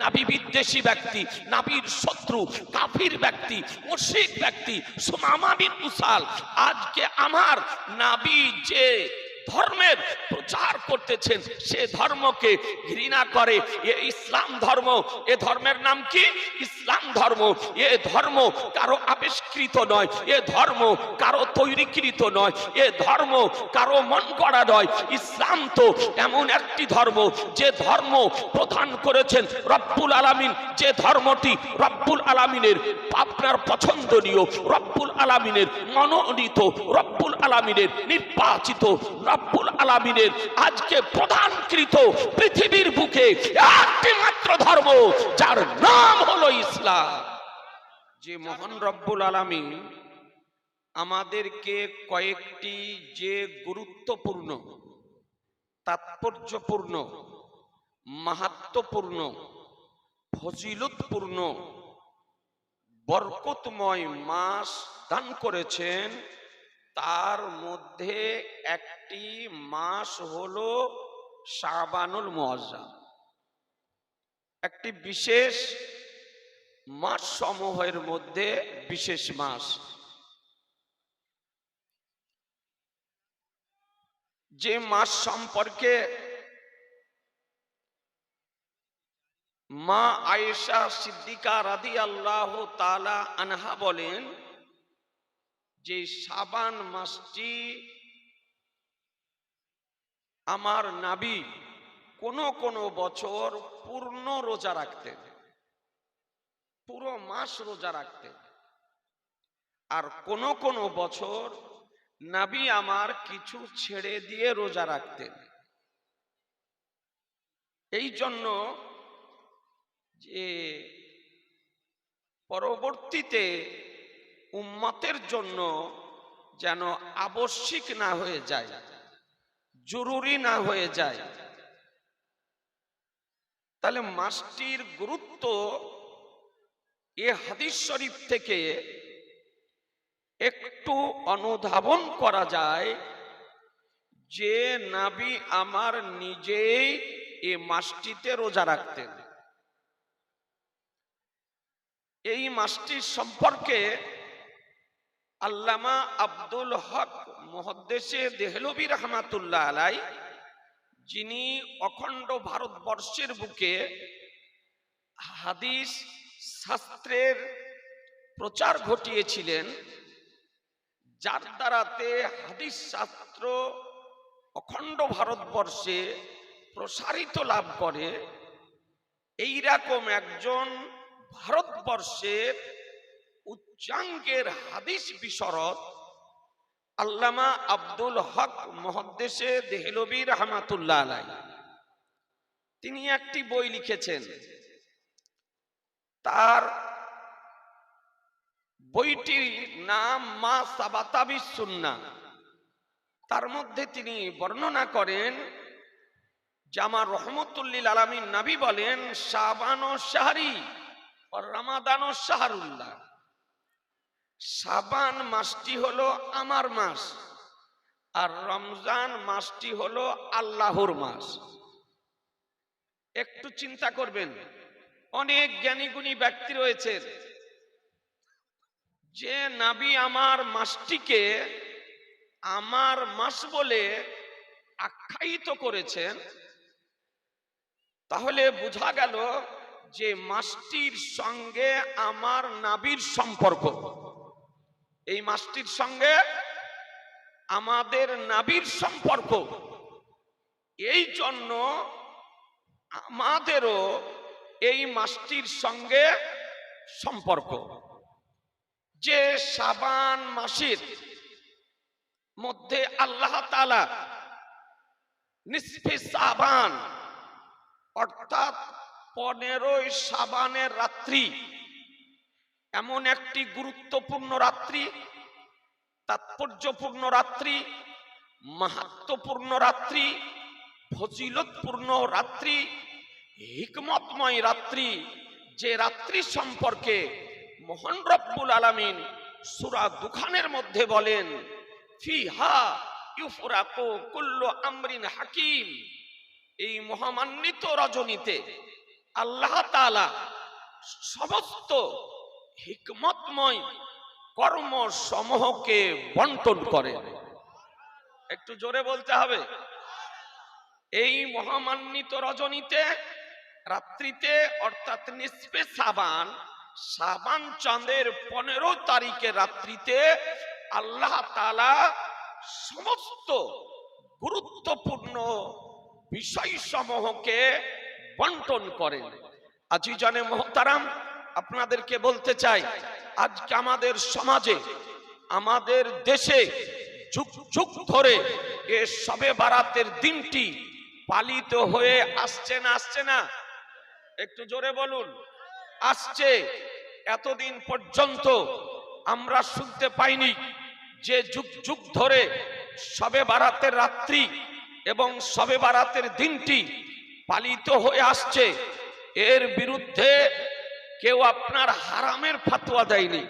নাবি বিদ্বেষী ব্যক্তি, নাবির শত্রু, কাফির ব্যক্তি মুশিক ব্যক্তি, সুমামা বিন উসাল আজকে আমার নাবি যে ধর্মের প্রচার করতেছেন, সে ধর্মকে ঘৃণা করে। এ ইসলাম ধর্ম, এ ধর্মের নাম কি? ইসলাম ধর্ম। এ ধর্ম কারও আবিষ্কৃত নয়, এ ধর্ম কারও তৈরিকৃত নয়, এ ধর্ম কারও মন করা নয়। ইসলাম তো এমন একটি ধর্ম, যে ধর্ম প্রধান করেছেন রব্বুল আলামিন। যে ধর্মটি রব্বুল আলামিনের আপনার পছন্দনীয়, রব্বুল আলামিনের মনোনীত, রব্বুল আলামিনের নির্বাচিত রব্বুল আলামিনের আজকে প্রধানকৃত পৃথিবীর বুকে একটি মাত্র ধর্ম, যার নাম হলো ইসলাম। যে মহান রব্বুল আলামিন আমাদেরকে কয়েকটি যে গুরুত্বপূর্ণ, তাৎপর্যপূর্ণ, মাহাত্মপূর্ণ, ফজিলতপূর্ণ, বরকতময় মাস দান করেছেন তার মধ্যে একটি মাস হলো শাবানুল মুআজ্জাম একটি বিশেষ মাস সমূহের মধ্যে বিশেষ মাস। যে মাস সম্পর্কে মা আয়েশা সিদ্দিকা রাদি আল্লাহ তালা আনহা বলেন যে সাবান মাসটি আমার নাবি কোন কোন বছর পূর্ণ রোজা রাখতেন, পুরো মাস রোজা রাখতেন। আর কোন কোন বছর নাবি আমার কিছু ছেড়ে দিয়ে রোজা রাখতেন। এই জন্য যে পরবর্তীতে উম্মতের জন্য যেন আবশ্যিক না হয়ে যায়, জরুরি না হয়ে যায়। তাহলে মাসটির গুরুত্ব এ হাদিস শরীফ থেকে একটু অনুধাবন করা যায় যে নাবি আমার নিজেই এ মাসটিতে রোজা রাখতেন। এই মাসটির সম্পর্কে আল্লামা আব্দুল হক মহদ্দেশে দেহলবি রহমাতুল্লাহ আলাই যিনি অখণ্ড ভারতবর্ষের বুকে হাদিস শাস্ত্রের প্রচার ঘটিয়েছিলেন, যার দ্বারাতে হাদিস শাস্ত্র অখণ্ড ভারতবর্ষে প্রসারিত লাভ করে। এইরকম একজন ভারতবর্ষের উচ্চাঙ্গের হাদিস বিশরদ আল্লামা আব্দুল হক মহদ্দেশে দেহলবী রহমাতুল্লাহ আলাই তিনি একটি বই লিখেছেন। তার বইটির নাম মা সাবাতাবি সুন্না তার মধ্যে তিনি বর্ণনা করেন আমার রহমতুল্লিল আলমী নাবি বলেন, শাবান ও শাহরি রামাদান ও শাহরুল্লাহ। সাবান মাসটি হলো আমার মাস আর রমজান মাসটি হলো আল্লাহর মাস। একটু চিন্তা করবেন, অনেক জ্ঞানী গুণী ব্যক্তি রয়েছে। যে নাবি আমার মাসটিকে আমার মাস বলে আখ্যায়িত করেছেন, তাহলে বোঝা গেল যে মাসটির সঙ্গে আমার নাবির সম্পর্ক। এই মাসটির সঙ্গে আমাদের নাবির সম্পর্ক। এই জন্য আমাদেরও এই মাসটির সঙ্গে সম্পর্ক। যে সাবান মাসির মধ্যে আল্লাহ তালা নিসফি সাবান অর্থাৎ পনেরোই সাবানের রাত্রি এমন একটি গুরুত্বপূর্ণ রাত্রি, তাৎপর্যপূর্ণ রাত্রি, মাহাত্মপূর্ণ রাত্রি, ফজিলতপূর্ণ রাত্রি, হিকমতময় রাত্রি, যে রাত্রি সম্পর্কে মোহন রব্বুল আলামিন সুরা দুখানের মধ্যে বলেন, ফিহা ইউফরাকু কুল্লু আমরিন হাকিম। এই মহামান্বিত রজনীতে আল্লাহ তাআলা সমস্ত হিকমতময় কর্ম সমূহকে বন্টন করে। একটু জোরে বলতে হবে। এই মহামান্বিত রজনীতে, রাত্রিতে, অর্থাৎ নিসপে সাবান সাবান চাঁদের পনেরো তারিখে রাত্রিতে আল্লাহ তালা সমস্ত গুরুত্বপূর্ণ বিষয় সমূহকে বন্টন করেন। আজি জানে মহতারাম আপনাদেরকে বলতে চাই, আজকে আমাদের সমাজে, আমাদের দেশে যুগ যুগ ধরে এ সবে বারাতের দিনটি পালিত হয়ে আসছে না আসছে না? একটু জোরে বলুন। আসছে, এতদিন পর্যন্ত আমরা শুনতে পাইনি যে যুগ যুগ ধরে সবে বারাতের রাত্রি এবং সবে বারাতের দিনটি পালিত হয়ে আসছে। এর বিরুদ্ধে কেউ আপনার হারামের ফাতোয়া দেয়নি।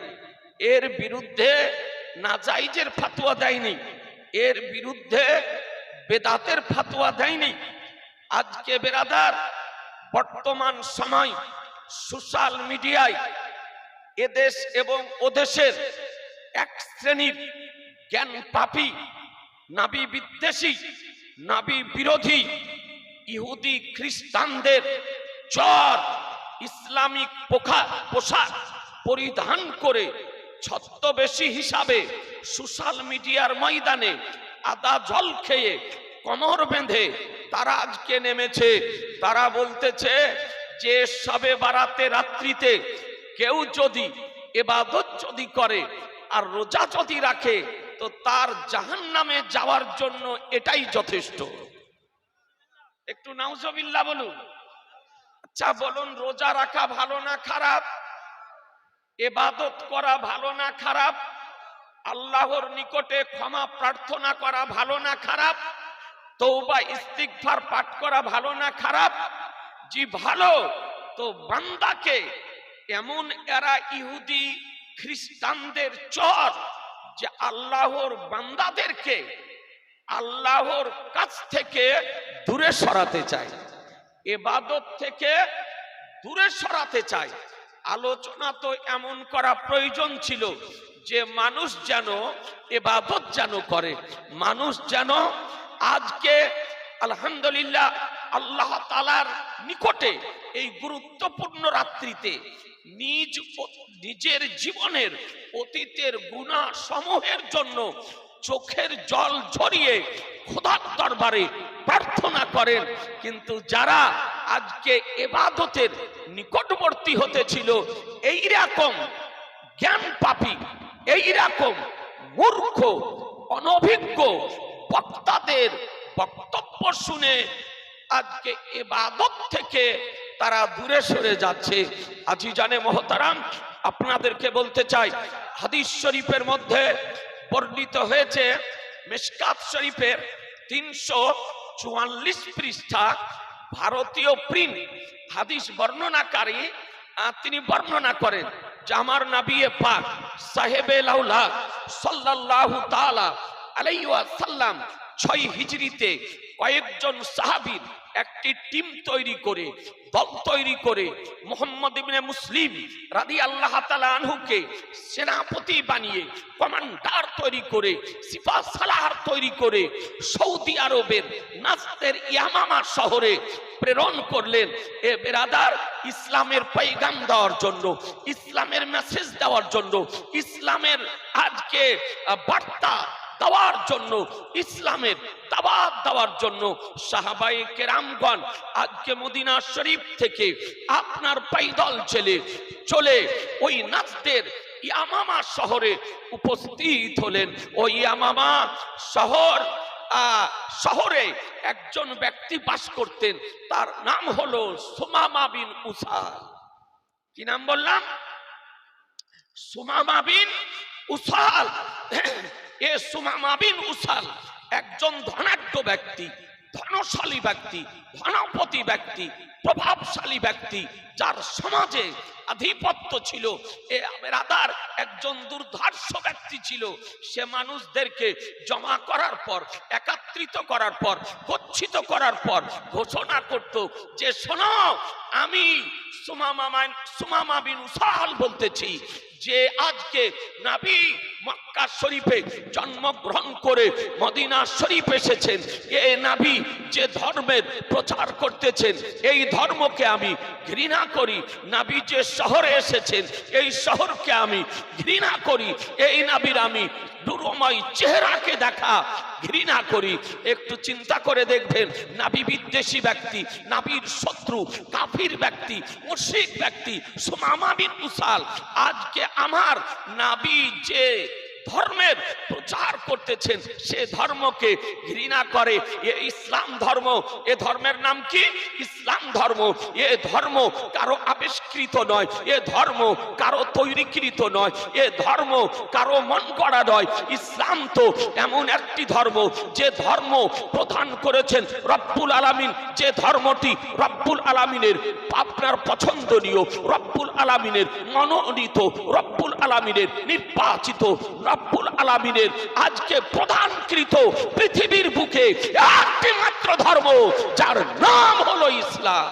এর বিরুদ্ধে নাজাইজের ফাতোয়া দেয়নি। এর বিরুদ্ধে বেদাতের ফাতোয়া দেয়নি। আজকে বেরাদার, বর্তমান সময় সোশ্যাল মিডিয়ায় এদেশ এবং ওদেশের এক শ্রেণির জ্ঞান পাপী, নাবি বিদ্বেষী, নাবি বিরোধী, ইহুদি খ্রিস্টানদের চর ইসলামিক পোখা- পোশাক পরিধান করে ছদ্মবেশী হিসাবে সোশ্যাল মিডিয়ার ময়দানে আদা জল খেয়ে কমর বেঁধে তারা আজকে নেমেছে। তারা বলতেছে, যে সবে বারাতে রাত্রিতে কেউ যদি এবাদত যদি করে আর রোজা যদি রাখে, তো তার জাহান নামে যাওয়ার জন্য এটাই যথেষ্ট। একটু নাউজবিল্লা বলুন। আচ্ছা বলুন, রোজা রাখা ভালো না খারাপ? এবাদত করা ভালো না খারাপ? আল্লাহর নিকটে ক্ষমা প্রার্থনা করা ভালো না খারাপ? তৌবা ইস্তিগফার পাঠ করা ভালো না খারাপ? জি, ভালো। তো বান্দাকে এমন এরা ইহুদি খ্রিস্টানদের চর যে আল্লাহর বান্দাদেরকে আল্লাহর কাছ থেকে দূরে সরাতে চায়। এবাদত থেকে দূরে সরাতে চায়। আলোচনা তো এমন করা প্রয়োজন ছিল যে মানুষ যেন এবাদত যেন করে, মানুষ যেন আজকে আলহামদুলিল্লাহ আল্লাহ তালার নিকটে এই গুরুত্বপূর্ণ রাত্রিতে নিজ নিজের জীবনের অতীতের গুণা সমূহের জন্য চোখের জল ঝরিয়ে খোদার দরবারে প্রার্থনা করেন। কিন্তু যারা আজকে এবাদতের নিকটবর্তী হতেছিল এই রকম জ্ঞান পাপী এই রকম মূর্খ, অনভিজ্ঞ বক্তাদের বক্তব্য শুনে আজকে এবাদত থেকে তারা দূরে সরে যাচ্ছে। আজি জানে মহতারাম, আপনাদেরকে বলতে চাই, হাদিস শরীফের মধ্যে বর্ণিত হয়েছে মেশকাত শরীফের তিনশো চুয়াল্লিশ পৃষ্ঠা ভারতীয় প্রিন্ট, হাদিস বর্ণনাকারী তিনি বর্ণনা করেন যে আমার নাবিয়ে পাক সাহেবে লাউলা সাল্লাল্লাহু তাআলা আলাইহি ওয়াসাল্লাম ছয় হিজরিতে কয়েকজন সাহাবীর একটি টিম তৈরি করে, দল তৈরি করে মোহাম্মদ ইবনে মুসলিম রাদি আল্লাহ আনহুকে সেনাপতি বানিয়ে, কমান্ডার তৈরি করে, সিফা সালাহার তৈরি করে সৌদি আরবের নাস্তের ইয়ামামা শহরে প্রেরণ করলেন। এ বেরাদার, ইসলামের পৈগাম দেওয়ার জন্য, ইসলামের মেসেজ দেওয়ার জন্য, ইসলামের আজকে বার্তা দেওয়ার জন্য, ইসলামের দাওয়াত দেওয়ার জন্য সাহাবাই কেরামগণ আজকে মদিনা শরীফ থেকে আপনার পাইদল ছেলে চলে ওই নাচদের ইয়ামামা শহরে উপস্থিত হলেন। ওই ইয়ামামা শহর শহরে একজন ব্যক্তি বাস করতেন, তার নাম হলো সুমামা বিন উসাল। কি নাম বললাম? সুমামা বিন উসাল। এ সুমামা বিন উসাল, একজন ধনাঢ্য ব্যক্তি, ধনশালী ব্যক্তি, ধনপতি ব্যক্তি, প্রভাবশালী ব্যক্তি, যার সমাজে আধিপত্য ছিল। এ বেরাদার একজন দুর্ধর্ষ ব্যক্তি ছিল। সে মানুষদেরকে জমা করার পর, একাত্রিত করার পর, গচ্ছিত করার পর ঘোষণা করত যে, শোনো, আমি সুমামা সুমামা বিন উসাল বলতেছি যে, আজকে নাবি মক্কা শরীফে জন্মগ্রহণ করে মদিনা শরীফ এসেছেন। এ নাবি যে ধর্মের প্রচার করতেছেন, এই ধর্মকে আমি ঘৃণা করি। নাবি যে শহরে এসেছেন, এই শহরকে আমি ঘৃণা করি। এই নাবির আমি দুরময় চেহারাকে দেখা ঘৃণা করি। একটু চিন্তা করে দেখবেন, নাবি বিদ্বেষী ব্যক্তি, নাবির শত্রু, কাফির ব্যক্তি, মুশরিক ব্যক্তি, সুমামা বিন উসাল আজকে আমার নাবি যে ধর্মের প্রচার করতেছেন, সে ধর্মকে ঘৃণা করে। এ ইসলাম ধর্ম, এ ধর্মের নাম কি? ইসলাম ধর্ম। এ ধর্ম কারও আবিষ্কৃত নয়, এ ধর্ম কারও তৈরিকৃত নয়, এ ধর্ম কারও মন গড়া নয়। ইসলাম তো এমন একটি ধর্ম, যে ধর্ম প্রধান করেছেন রব্বুল আলামিন। যে ধর্মটি রব্বুল আলামিনের আপনার পছন্দনীয়, রব্বুল আলামিনের মনোনীত, রব্বুল আলামিনের নির্বাচিত রব্বুল আলামিনের আজকে প্রধানকৃত পৃথিবীর বুকে একটি মাত্র ধর্ম যার নাম হলো ইসলাম।